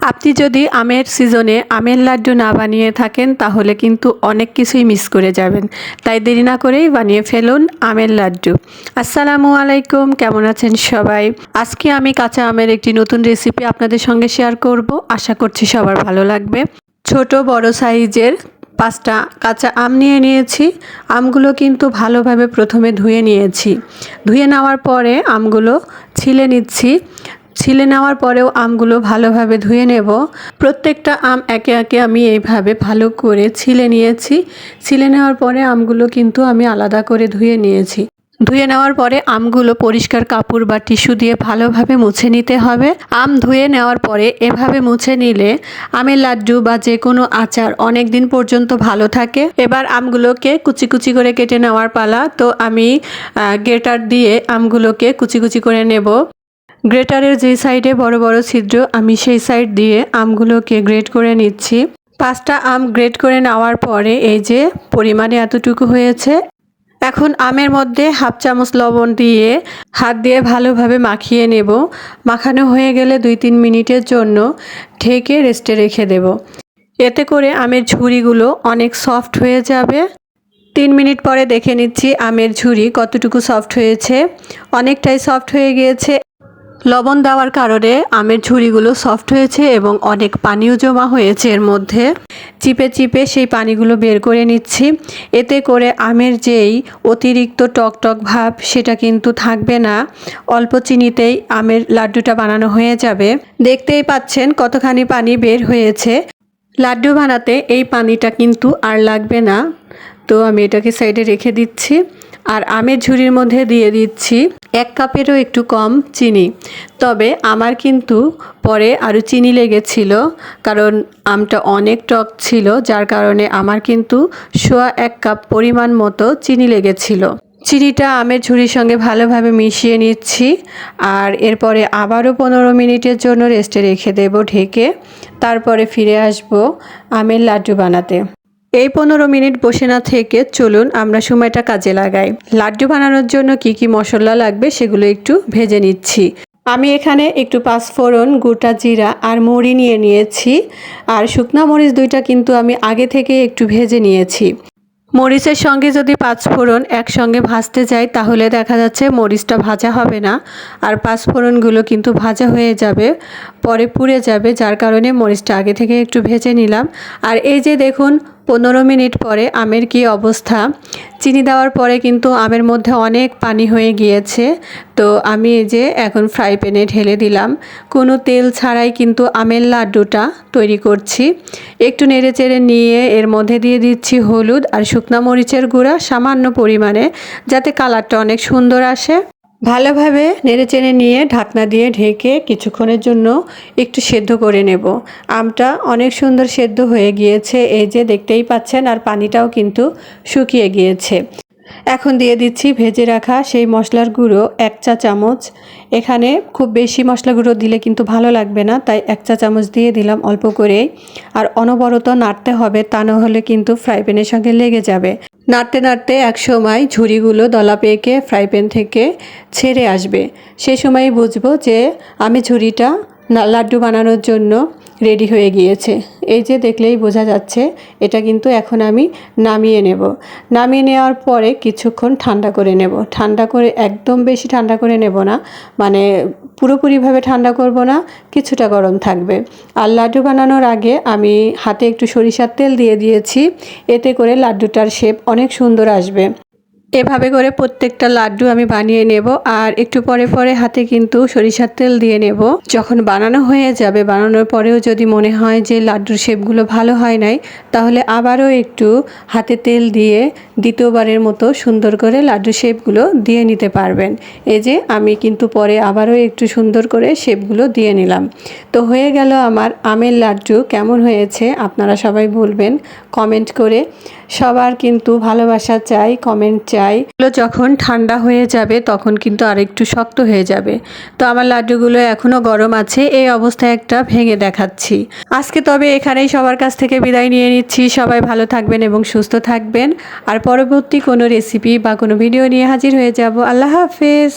আপনি যদি আমের সিজনে আমের লাড্ডু না বানিয়ে থাকেন, তাহলে কিন্তু অনেক কিছুই মিস করে যাবেন। তাই দেরি না করেই বানিয়ে ফেলুন আমের লাড্ডু। আসসালামু আলাইকুম, কেমন আছেন সবাই? আজকে আমি কাঁচা আমের একটি নতুন রেসিপি আপনাদের সঙ্গে শেয়ার করব। আশা করছি সবার ভালো লাগবে। ছোট, বড় সাইজের পাঁচটা কাঁচা আম নিয়ে নিয়েছি। আমগুলো কিন্তু ভালোভাবে প্রথমে ধুয়ে নিয়েছি। ধুয়ে নেওয়ার পরে আমগুলো ছিলে নিচ্ছি। ছিলে নেওয়ার পরেও আমগুলো ভালোভাবে ধুয়ে নেব। প্রত্যেকটা আম একে একে আমি এইভাবে ভালো করে ছিলে নিয়েছি। ছিলে নেওয়ার পরে আমগুলো কিন্তু আমি আলাদা করে ধুয়ে নিয়েছি। ধুয়ে নেওয়ার পরে আমগুলো পরিষ্কার কাপড় বা টিস্যু দিয়ে ভালোভাবে মুছে নিতে হবে। আম ধুয়ে নেওয়ার পরে এভাবে মুছে নিলে আমের লাড্ডু বা যে কোনো আচার অনেক দিন পর্যন্ত ভালো থাকে। এবার আমগুলোকে কুচি কুচি করে কেটে নেওয়ার পালা। তো আমি গ্রেটার দিয়ে আমগুলোকে কুচি কুচি করে নেব। গ্রেটারের যে সাইডে বড় বড় ছিদ্র, আমি সেই সাইড দিয়ে আমগুলোকে গ্রেট করে নিচ্ছি। পাঁচটা আম গ্রেট করে নেওয়ার পরে এই যে পরিমাণে এতটুকু হয়েছে। এখন আমের মধ্যে হাফ চামচ লবণ দিয়ে হাত দিয়ে ভালোভাবে মাখিয়ে নেব। মাখানো হয়ে গেলে দুই তিন মিনিটের জন্য ঢেকে রেস্টে রেখে দেব। এতে করে আমের ঝুড়িগুলো অনেক সফট হয়ে যাবে। তিন মিনিট পরে দেখে নিচ্ছি আমের ঝুড়ি কতটুকু সফট হয়েছে। অনেকটাই সফট হয়ে গিয়েছে। লবণ দেওয়ার কারণে আমের ঝুড়িগুলো সফট হয়েছে এবং অনেক পানিও জমা হয়েছে এর মধ্যে। চিপে চিপে সেই পানিগুলো বের করে নিচ্ছি। এতে করে আমের যেই অতিরিক্ত টক টক ভাব সেটা কিন্তু থাকবে না। অল্প চিনিতেই আমের লাড্ডুটা বানানো হয়ে যাবে। দেখতেই পাচ্ছেন কতখানি পানি বের হয়েছে। লাড্ডু বানাতে এই পানিটা কিন্তু আর লাগবে না। তো আমি এটাকে সাইডে রেখে দিচ্ছি আর আমের ঝুড়ির মধ্যে দিয়ে দিচ্ছি এক কাপেরও একটু কম চিনি। তবে আমার কিন্তু পরে আরও চিনি লেগেছিল, কারণ আমটা অনেক টক ছিল, যার কারণে আমার কিন্তু সোয়া এক কাপ পরিমাণ মতো চিনি লেগেছিল। চিনিটা আমের ঝুড়ির সঙ্গে ভালোভাবে মিশিয়ে নিচ্ছি আর এরপরে আবারও পনেরো মিনিটের জন্য রেস্টে রেখে দেব ঢেকে। তারপরে ফিরে আসব আমের লাড্ডু বানাতে। এই পনেরো মিনিট বসে না থেকে চলুন আমরা সময়টা কাজে লাগাই। লাড্ডু বানানোর জন্য কি কি মশলা লাগবে সেগুলো একটু ভেজে নিচ্ছি। আমি এখানে একটু পাঁচফোড়ন, গোটা জিরা আর মুড়ি নিয়ে নিয়েছি। আর শুকনা মরিচ দুইটা কিন্তু আমি আগে থেকে একটু ভেজে নিয়েছি। মরিচের সঙ্গে যদি পাঁচফোড়ন একসঙ্গে ভাজতে যাই, তাহলে দেখা যাচ্ছে মরিচটা ভাজা হবে না। আর পাঁচফোড়নগুলো কিন্তু ভাজা হয়ে যাবে, পরে পুড়ে যাবে, যার কারণে মরিচটা আগে থেকে একটু ভেজে নিলাম। আর এই যে দেখুন পনেরো মিনিট পরে আমের কি অবস্থা? চিনি দেওয়ার পরে কিন্তু আমের মধ্যে অনেক পানি হয়ে গিয়েছে। তো আমি এই যে এখন ফ্রাই প্যানে ঢেলে দিলাম। কোনো তেল ছাড়াই কিন্তু আমের লাড্ডুটা তৈরি করছি। একটু নেড়ে চেড়ে নিয়ে এর মধ্যে দিয়ে দিচ্ছি হলুদ আর শুকনা মরিচের গুঁড়া সামান্য পরিমাণে, যাতে কালারটা অনেক সুন্দর আসে। ভালোভাবে নেড়ে চেড়ে নিয়ে ঢাকনা দিয়ে ঢেকে কিছুক্ষণের জন্য একটু সেদ্ধ করে নেব। আমটা অনেক সুন্দর সেদ্ধ হয়ে গিয়েছে। এই যে দেখতেই পাচ্ছেন, আর পানিটাও কিন্তু শুকিয়ে গিয়েছে। এখন দিয়ে দিচ্ছি ভেজে রাখা সেই মশলার গুঁড়ো এক চা চামচ। এখানে খুব বেশি মশলা গুঁড়ো দিলে কিন্তু ভালো লাগবে না, তাই এক চা চামচ দিয়ে দিলাম অল্প করেই। আর অনবরত নাড়তে হবে, তা হলে কিন্তু ফ্রাই প্যানের সঙ্গে লেগে যাবে। নাড়তে নাড়তে এক সময় ঝুড়িগুলো দলা পেকে ফ্রাই প্যান থেকে ছেড়ে আসবে। সে সময় বুঝব যে আমি ঝুড়িটা লাড্ডু বানানোর জন্য রেডি হয়ে গিয়েছে। এই যে দেখলেই বোঝা যাচ্ছে, এটা কিন্তু এখন আমি নামিয়ে নেব। নামিয়ে নেওয়ার পরে কিছুক্ষণ ঠান্ডা করে নেব। ঠান্ডা করে, একদম বেশি ঠান্ডা করে নেব না। মানে পুরোপুরিভাবে ঠান্ডা করব না, কিছুটা গরম থাকবে। আর লাড্ডু বানানোর আগে আমি হাতে একটু সরিষার তেল দিয়ে দিয়েছি। এতে করে লাড্ডুটার শেপ অনেক সুন্দর আসবে। এভাবে করে প্রত্যেকটা লাড্ডু আমি বানিয়ে নেব আর একটু পরে পরে হাতে কিন্তু সরিষার তেল দিয়ে নেব। যখন বানানো হয়ে যাবে, বানানোর পরেও যদি মনে হয় যে লাড্ডুর শেপগুলো ভালো হয় নাই, তাহলে আবারও একটু হাতে তেল দিয়ে দ্বিতীয়বারের মতো সুন্দর করে লাড্ডু শেপগুলো দিয়ে নিতে পারবেন। এই যে, আমি কিন্তু পরে আবারও একটু সুন্দর করে শেপগুলো দিয়ে নিলাম। তো হয়ে গেল আমার আমের লাড্ডু। কেমন হয়েছে আপনারা সবাই বলবেন কমেন্ট করে। সবার কিন্তু ভালোবাসা চাই, কমেন্ট চাই। এগুলো যখন ঠান্ডা হয়ে যাবে তখন কিন্তু আর একটু শক্ত হয়ে যাবে। তো আমার লাড্ডুগুলো এখনও গরম আছে, এই অবস্থায় একটা ভেঙে দেখাচ্ছি। আজকে তবে এখানেই সবার কাছ থেকে বিদায় নিয়ে নিচ্ছি। সবাই ভালো থাকবেন এবং সুস্থ থাকবেন। আর পরবর্তী কোনো রেসিপি বা কোনো ভিডিও নিয়ে হাজির হয়ে যাব। আল্লাহ হাফেজ।